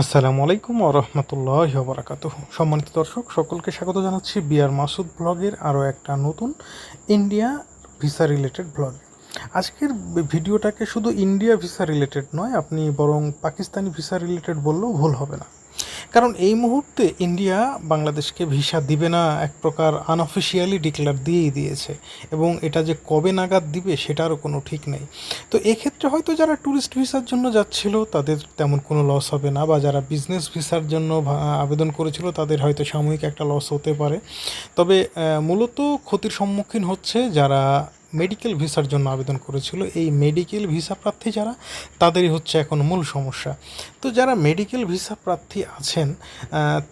আসসালামু আলাইকুম আরহামতুল্লাহ বরাকাত সম্মানিত দর্শক, সকলকে স্বাগত জানাচ্ছি বিআর মাসুদ ব্লগের আরও একটা নতুন ইন্ডিয়া ভিসা রিলেটেড ব্লগ। আজকের ভিডিওটাকে শুধু ইন্ডিয়া ভিসা রিলেটেড নয়, আপনি বরং পাকিস্তানি ভিসা রিলেটেড বললেও ভুল হবে না। কারণ এই মুহূর্তে ইন্ডিয়া বাংলাদেশকে ভিসা দিবে না এক প্রকার আনঅফিসিয়ালি ডিক্লেয়ার দিয়েই দিয়েছে এবং এটা যে কবে নাগাদ দিবে সেটারও কোনো ঠিক নেই। তো এক্ষেত্রে হয়তো যারা ট্যুরিস্ট ভিসার জন্য যাচ্ছিল তাদের তেমন কোনো লস হবে না বা যারা বিজনেস ভিসার জন্য আবেদন করেছিল তাদের হয়তো সাময়িক একটা লস হতে পারে। তবে মূলত ক্ষতির সম্মুখীন হচ্ছে যারা মেডিকেল ভিসার জন্য আবেদন করেছিল। এই মেডিকেল ভিসা প্রার্থী যারা, তাদেরই হচ্ছে এখন মূল সমস্যা। তো যারা মেডিকেল ভিসা প্রার্থী আছেন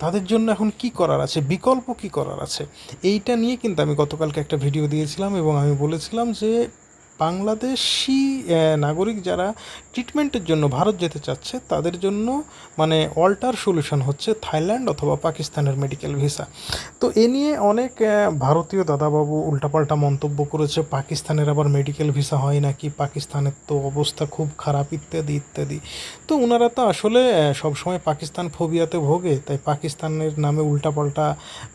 তাদের জন্য এখন কি করার আছে? বিকল্প কি করার আছে? এইটা নিয়ে কিন্তু আমি গতকালকে একটা ভিডিও দিয়েছিলাম এবং আমি বলেছিলাম যে বাংলাদেশি নাগরিক যারা ট্রিটমেন্টের জন্য ভারত যেতে চাচ্ছে, তাদের জন্য মানে অল্টার সলিউশন হচ্ছে থাইল্যান্ড অথবা পাকিস্তানের মেডিকেল ভিসা তো এ নিয়ে অনেক ভারতীয় দাদাবাবু উল্টাপাল্টা মন্তব্য করেছে, পাকিস্তানের আবার মেডিকেল ভিসা হয় নাকি, পাকিস্তানের তো অবস্থা খুব খারাপ, ইত্যাদি ইত্যাদি। তো ওনারা তো আসলে সবসময় পাকিস্তান ফোবিয়াতে ভোগে, তাই পাকিস্তানের নামে উল্টাপাল্টা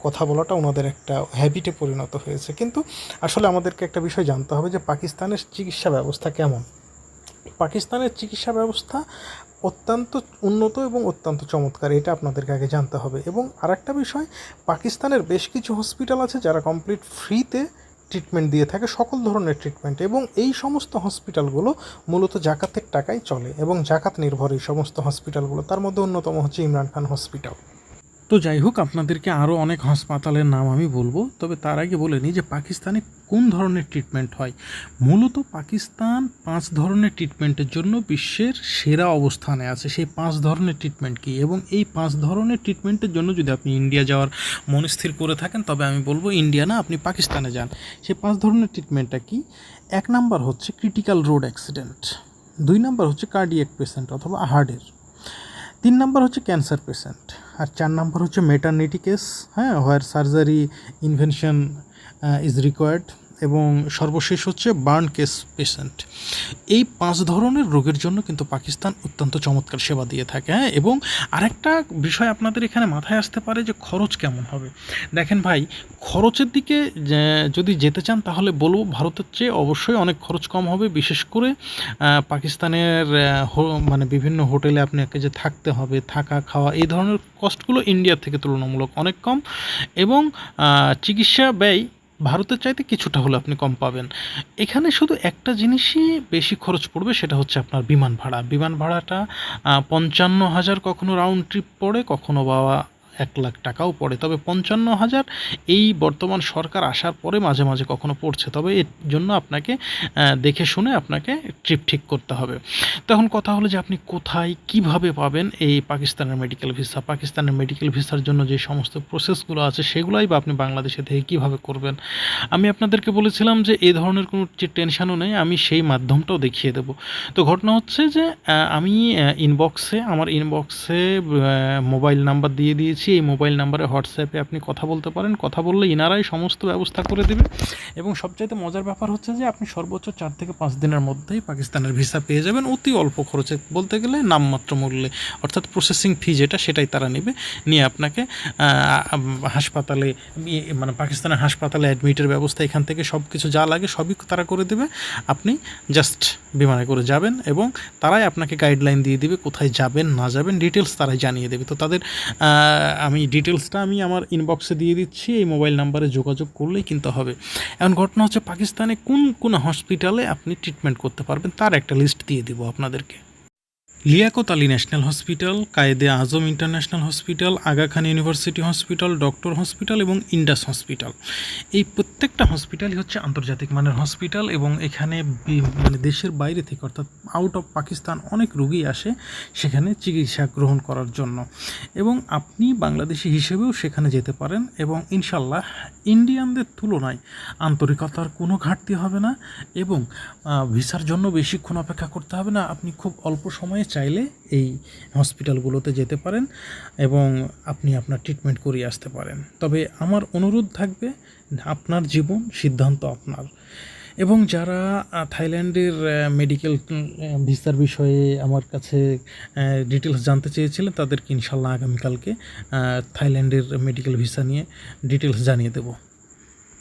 কথা বলাটা ওনাদের একটা হ্যাবিটে পরিণত হয়েছে। কিন্তু আসলে আমাদেরকে একটা বিষয় জানতে হবে যে পাকিস্তানের চিকিৎসা ব্যবস্থা কেমন? পাকিস্তানের চিকিৎসা ব্যবস্থা অত্যন্ত উন্নত এবং অত্যন্ত চমৎকার, এটা আপনাদেরকে আগে জানতে হবে। এবং আরেকটা বিষয়, পাকিস্তানের বেশ কিছু হসপিটাল আছে যারা কমপ্লিট ফ্রিতে ট্রিটমেন্ট দিয়ে থাকে, সকল ধরনের ট্রিটমেন্ট এবং এই সমস্ত হসপিটালগুলো মূলত জাকাতের টাকায় চলে এবং জাকাত নির্ভর এই সমস্ত হসপিটালগুলো তার মধ্যে অন্যতম হচ্ছে ইমরান খান হসপিটাল তো যাই হোক আপনাদেরকে আরও অনেক হাসপাতালের নাম আমি বলব। তবে তার আগে বলে নিই যে পাকিস্তানে কোন ধরনের ট্রিটমেন্ট হয়? মূলত পাকিস্তান পাঁচ ধরনের ট্রিটমেন্টের জন্য বিশ্বের সেরা অবস্থানে আছে। সেই পাঁচ ধরনের ট্রিটমেন্ট কি? এবং এই পাঁচ ধরনের ট্রিটমেন্টের জন্য যদি আপনি ইন্ডিয়া যাওয়ার মনস্থির করে থাকেন, তবে আমি বলব ইন্ডিয়া না, আপনি পাকিস্তানে যান। সেই পাঁচ ধরনের ট্রিটমেন্টটা কি? এক নাম্বার হচ্ছে ক্রিটিক্যাল রোড অ্যাক্সিডেন্ট দুই নাম্বার হচ্ছে কার্ডিয়াক পেশেন্ট অথবা হার্টের, তিন নাম্বার হচ্ছে ক্যান্সার পেশেন্ট আর চার নাম্বার হচ্ছে মেটার্নিটি কেস হ্যাঁ where surgery invention is required এবং সর্বশেষ হচ্ছে বার্ন কেস পেশেন্ট। এই পাঁচ ধরনের রোগের জন্য কিন্তু পাকিস্তান অত্যন্ত চমৎকার সেবা দিয়ে থাকে হ্যাঁ? এবং আরেকটা বিষয় আপনাদের এখানে মাথায় আসতে পারে যে খরচ কেমন হবে। দেখেন ভাই, খরচের দিকে যদি যেতে চান তাহলে বলব ভারতের চেয়ে অবশ্যই অনেক খরচ কম হবে, বিশেষ করে পাকিস্তানের মানে বিভিন্ন হোটেলে আপনাকে যে থাকতে হবে, থাকা, খাওয়া, এই ধরনের কস্টগুলো ইন্ডিয়ার থেকে তুলনামূলক অনেক কম এবং চিকিৎসা ব্যয় ভারতের চাইতে কিছুটা হলে আপনি কম পাবেন। এখানে শুধু একটা জিনিসই বেশি খরচ পড়বে, সেটা হচ্ছে আপনার বিমান ভাড়া। বিমান ভাড়াটা পঞ্চান্ন হাজার কখনো রাউন্ড ট্রিপ পড়ে, কখনো বা এক লাখ টাকাও পড়ে। তবে পঞ্চান্ন হাজার এই বর্তমান সরকার আসার পরে মাঝে মাঝে কখনো পড়ছে। তবে এর জন্য আপনাকে দেখে শুনে আপনাকে ট্রিপ ঠিক করতে হবে। তখন কথা হলো যে আপনি কোথায় কীভাবে পাবেন এই পাকিস্তানের মেডিকেল ভিসা পাকিস্তানের মেডিকেল ভিসার জন্য যে সমস্ত প্রসেসগুলো আছে, সেগুলাই বা আপনি বাংলাদেশে থেকে কীভাবে করবেন? আমি আপনাদেরকে বলেছিলাম যে এই ধরনের কোনো যে টেনশনও নেই, আমি সেই মাধ্যমটাও দেখিয়ে দেবো। তো ঘটনা হচ্ছে যে আমি ইনবক্সে আমার ইনবক্সে মোবাইল নাম্বার দিয়ে দিয়েছি। এই মোবাইল নাম্বারে হোয়াটসঅ্যাপে আপনি কথা বলতে পারেন। কথা বললে ইনারাই সমস্ত ব্যবস্থা করে দেবে। এবং সবচাইতে মজার ব্যাপার হচ্ছে যে, আপনি সর্বোচ্চ চার থেকে পাঁচ দিনের মধ্যেই পাকিস্তানের ভিসা পেয়ে যাবেন অতি অল্প খরচে। বলতে গেলে নামমাত্র মূল্যে। অর্থাৎ প্রসেসিং ফি যেটা, সেটাই তারা নেবে। নিয়ে আপনাকে হাসপাতালে মানে পাকিস্তানের হাসপাতালে অ্যাডমিটের ব্যবস্থা এখান থেকে সব কিছু যা লাগে সবই তারা করে দেবে। আপনি জাস্ট বিমানে করে যাবেন এবং তারাই আপনাকে গাইডলাইন দিয়ে দিবে কোথায় যাবেন, না যাবেন ডিটেলস তারাই জানিয়ে দেবে। তো তাদের আমি ডিটেলসটা আমি আমার ইনবক্সে দিয়ে দিচ্ছি, এই মোবাইল নাম্বারে যোগাযোগ করলেই কিন্তু হবে। এখন ঘটনা হচ্ছে পাকিস্তানে কোন কোন হসপিটালে আপনি ট্রিটমেন্ট করতে পারবেন, তার একটা লিস্ট দিয়ে দিব আপনাদেরকে। Liaquat Ali national hospital, Quaide Azam international hospital Aga Khan university hospital, doctor hospital এবং ইন্ডাস হসপিটাল। এই প্রত্যেকটা হসপিটালই হচ্ছে আন্তর্জাতিক মানের হসপিটাল এবং এখানে মানে দেশের বাইরে থেকে অর্থাৎ আউট অফ পাকিস্তান অনেক রুগী আসে সেখানে চিকিৎসা গ্রহণ করার জন্য। এবং আপনি বাংলাদেশি হিসেবেও সেখানে যেতে পারেন এবং ইনশাল্লাহ ইন্ডিয়ানদের তুলনায় আন্তরিকতার কোনো ঘাটতি হবে না এবং ভিসার জন্য বেশিক্ষণ অপেক্ষা করতে হবে না। আপনি খুব অল্প সময়ে চাইলে এই হসপিটালগুলোতে যেতে পারেন এবং আপনি আপনার ট্রিটমেন্ট করিয়ে আসতে পারেন। তবে আমার অনুরোধ থাকবে আপনার জীবন, সিদ্ধান্ত আপনার। এবং যারা থাইল্যান্ডের মেডিকেল ভিসার বিষয়ে আমার কাছে ডিটেলস জানতে চেয়েছিলেন, তাদেরকে ইনশাল্লাহ আগামীকালকে থাইল্যান্ডের মেডিকেল ভিসা নিয়ে ডিটেলস জানিয়ে দেবো।